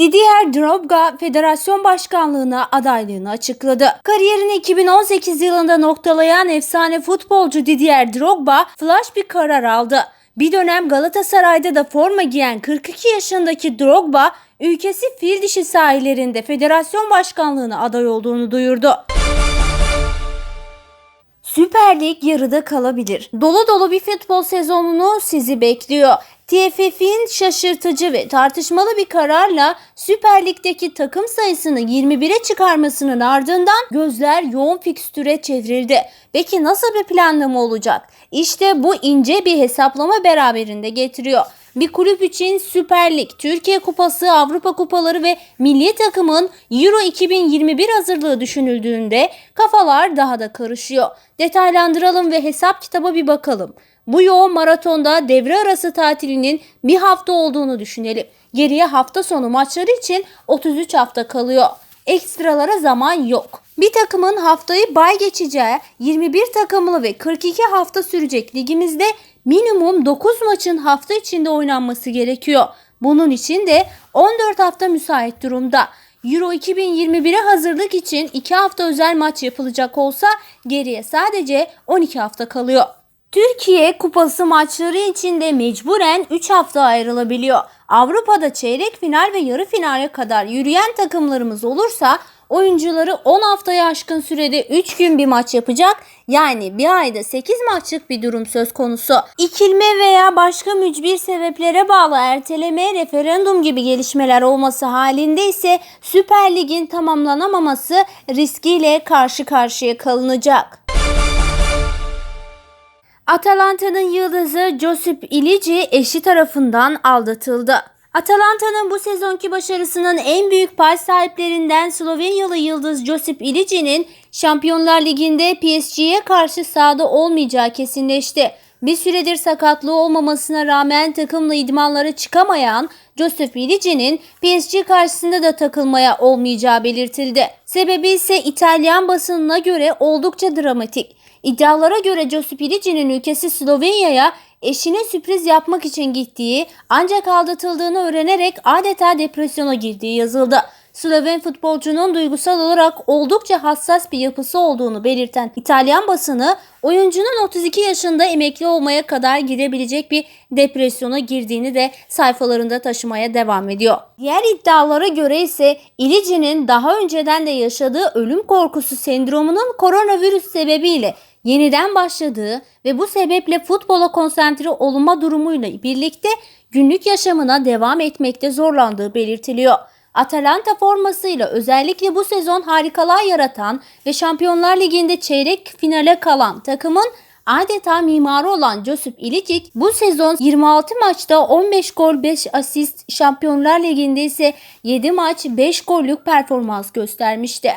Didier Drogba federasyon başkanlığına adaylığını açıkladı. Kariyerini 2018 yılında noktalayan efsane futbolcu Didier Drogba flash bir karar aldı. Bir dönem Galatasaray'da da forma giyen 42 yaşındaki Drogba, ülkesi fil dişi sahillerinde federasyon başkanlığına aday olduğunu duyurdu. Süper Lig yarıda kalabilir. Dolu dolu bir futbol sezonunu sizi bekliyor. TFF'in şaşırtıcı ve tartışmalı bir kararla Süper Lig'deki takım sayısını 21'e çıkarmasının ardından gözler yoğun fikstüre çevrildi. Peki nasıl bir planlama olacak? İşte bu ince bir hesaplama beraberinde getiriyor. Bir kulüp için Süper Lig, Türkiye Kupası, Avrupa Kupaları ve milli takımın Euro 2021 hazırlığı düşünüldüğünde kafalar daha da karışıyor. Detaylandıralım ve hesap kitaba bir bakalım. Bu yoğun maratonda devre arası tatilinin bir hafta olduğunu düşünelim. Geriye hafta sonu maçları için 33 hafta kalıyor. Ekstralara zaman yok. Bir takımın haftayı bay geçeceği 21 takımlı ve 42 hafta sürecek ligimizde minimum 9 maçın hafta içinde oynanması gerekiyor. Bunun için de 14 hafta müsait durumda. Euro 2021'e hazırlık için 2 hafta özel maç yapılacak olsa geriye sadece 12 hafta kalıyor. Türkiye Kupası maçları için de mecburen 3 hafta ayrılabiliyor. Avrupa'da çeyrek final ve yarı finale kadar yürüyen takımlarımız olursa oyuncuları 10 haftaya aşkın sürede 3 gün bir maç yapacak. Yani bir ayda 8 maçlık bir durum söz konusu. İkilme veya başka mücbir sebeplere bağlı erteleme, referandum gibi gelişmeler olması halinde ise Süper Lig'in tamamlanamaması riskiyle karşı karşıya kalınacak. Atalanta'nın yıldızı Josip İlici eşi tarafından aldatıldı. Atalanta'nın bu sezonki başarısının en büyük pay sahiplerinden Slovenyalı yıldız Josip İlici'nin Şampiyonlar Ligi'nde PSG'ye karşı sahada olmayacağı kesinleşti. Bir süredir sakatlığı olmamasına rağmen takımla idmanlara çıkamayan Josip İlici'nin PSG karşısında da takılmaya olmayacağı belirtildi. Sebebi ise İtalyan basınına göre oldukça dramatik. İddialara göre Josip İlici'nin ülkesi Slovenya'ya eşine sürpriz yapmak için gittiği ancak aldatıldığını öğrenerek adeta depresyona girdiği yazıldı. Sloven futbolcunun duygusal olarak oldukça hassas bir yapısı olduğunu belirten İtalyan basını oyuncunun 32 yaşında emekli olmaya kadar gidebilecek bir depresyona girdiğini de sayfalarında taşımaya devam ediyor. Diğer iddialara göre ise İlici'nin daha önceden de yaşadığı ölüm korkusu sendromunun koronavirüs sebebiyle yeniden başladığı ve bu sebeple futbola konsantre olma durumuyla birlikte günlük yaşamına devam etmekte zorlandığı belirtiliyor. Atalanta formasıyla özellikle bu sezon harikalar yaratan ve Şampiyonlar Ligi'nde çeyrek finale kalan takımın adeta mimarı olan Josip İlicic bu sezon 26 maçta 15 gol 5 asist Şampiyonlar Ligi'nde ise 7 maç 5 gollük performans göstermişti.